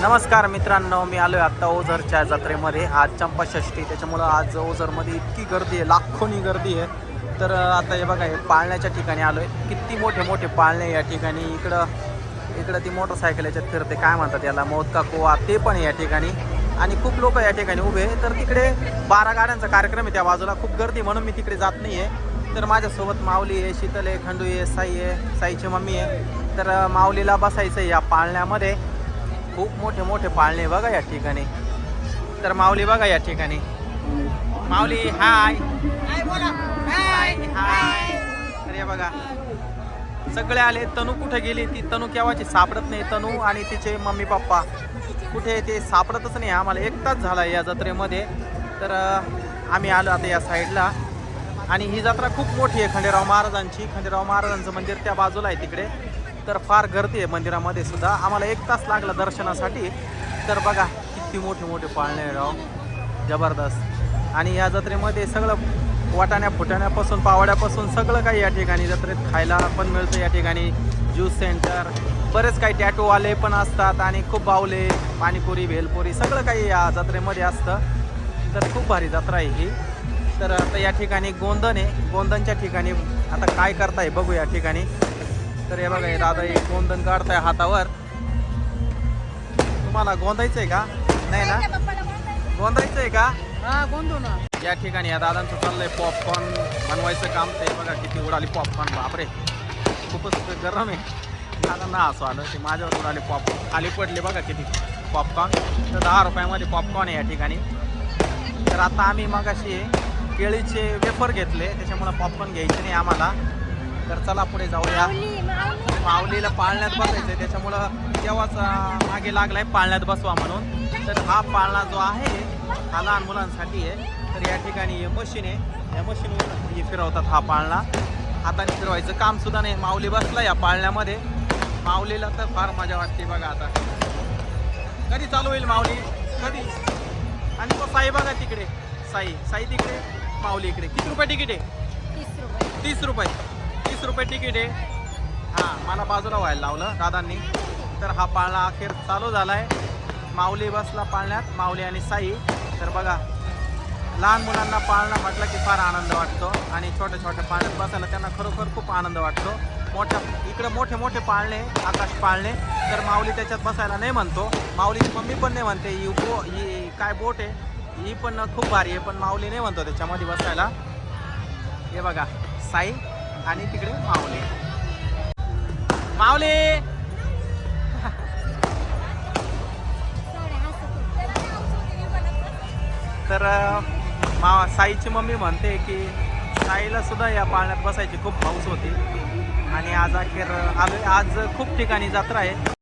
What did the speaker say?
नमस्कार मित्रांनो मी आलोय आत्ता ओझरच्या जत्रेमध्ये. आज चंपाषष्ठी त्याच्यामुळं आज ओझरमध्ये इतकी गर्दी आहे लाखोनी गर्दी आहे. तर आता हे बघा हे पाळण्याच्या ठिकाणी आलोय. किती मोठे मोठे पाळणे या ठिकाणी. इकडं इकडं ती मोटरसायकल याच्यात फिरते काय म्हणतात याला मोदका कोवा ते पण आहे या ठिकाणी. आणि खूप लोक या ठिकाणी उभे आहे. तर तिकडे बारा गाड्यांचा कार्यक्रम आहे त्या बाजूला. खूप गर्दी आहे, म्हणून मी तिकडे जात नाही आहे तर माझ्यासोबत माऊली आहे शीतल आहे खंडू आहे साई आहे साईची मम्मी आहे. तर माऊलीला बसायचं आहे या पाळण्यामध्ये. खूप मोठे मोठे पाळणे बघा या ठिकाणी. तर माऊली बघा या ठिकाणी. माऊली हाय हाय हाय हे बघा. सगळे आले. तनू कुठे गेली? ती तनू केव्हाची? सापडत नाही तनू आणि तिचे मम्मी पप्पा. कुठे ते? सापडतच नाही. आम्हाला एक तास झाला या जत्रेमध्ये. तर आम्ही आलो आता या साईडला. आणि ही जत्रा खूप मोठी आहे खंडेराव महाराजांची. खंडेराव महाराजांचं मंदिर त्या बाजूला आहे तिकडे. तर फार गर्दी आहे मंदिरामध्ये सुद्धा. आम्हाला एक तास लागला दर्शनासाठी. तर बघा किती मोठे मोठे पाळणे राव. जबरदस्त. आणि या जत्रेमध्ये सगळं वाटाण्या फुटाण्यापासून पावड्यापासून सगळं काही या ठिकाणी जत्रेत खायला पण मिळतं. या ठिकाणी ज्यूस सेंटर बरेच काही टॅटोवाले पण असतात आणि खूप बावले पाणीपुरी भेलपुरी सगळं काही या जत्रेमध्ये असतं. तर खूप भारी जत्रा आहे ही. तर आता या ठिकाणी गोंधन आहे. गोंधनच्या ठिकाणी आता काय करताय बघू या ठिकाणी. तर हे बघा हे दादा हे गोंधन काढताय हातावर. तुम्हाला गोंधायचं आहे का? नाही ना? गोंधायचं आहे का? हा गोंधू ना. या ठिकाणी या दादांचं चाललंय पॉपकॉर्न बनवायचं काम. ते बघा किती उडाली पॉपकॉर्न बापरे. खूपच गरम आहे. दादांना असं आलं ते माझ्यावर उडाले पॉप खाली पडले बघा किती पॉपकॉर्न तर दहा रुपयामध्ये पॉपकॉर्न आहे या ठिकाणी. तर आता आम्ही मग अशी केळीचे वेफर घेतले त्याच्यामुळं पॉपकॉर्न घ्यायचे नाही आम्हाला. तर चला पुढे जाऊया. माऊलीला पाळण्यात बसायचं आहे त्याच्यामुळं तेव्हाच मागे लागलाय पाळण्यात बसवा म्हणून. तर हा पाळणा जो आहे हा लहान मुलांसाठी आहे. तर या ठिकाणी हे मशीन आहे. या मशीनवर हे फिरवतात हा पाळणा. हाताने फिरवायचं काम सुद्धा नाही. माऊली बसला या पाळण्यामध्ये. माऊलीला तर फार मजा वाटते बघा आता. कधी चालू होईल माऊली? कधी? आणि तो साई बघा तिकडे. साई. साई तिकडे माऊली इकडे. किती रुपये तिकीट आहे? तीस रुपये. तीस रुपये तिकीट आहे. हां मला बाजूला व्हायला लावलं दादांनी. तर हा पाळणा अखेर चालू झाला आहे माऊली बसला पाळण्यात माऊली आणि साई. तर बघा लहान मुलांना पाळणं म्हटलं की फार आनंद वाटतो आणि छोट्या छोट्या पाळण्यात बसायला त्यांना खरोखर खूप आनंद वाटतो. मोठ्या इकडे मोठे मोठे पाळणे आकाश पाळणे. तर माऊली त्याच्यात बसायला नाही म्हणतो. माऊलीची मम्मी पण नाही म्हणते ही बो ही काय बोट आहे? ही पण खूप भारी आहे. पण माऊली नाही म्हणतो त्याच्यामध्ये बसायला. हे बघा साई. आणि तिकडे माऊली. माऊली! तर मा साईची मम्मी म्हणते की साईला सुद्धा या पाळण्यात बसायची खूप हौस होती. आणि आज अखेर आलो आज खूप ठिकाणी जत्रा आहे.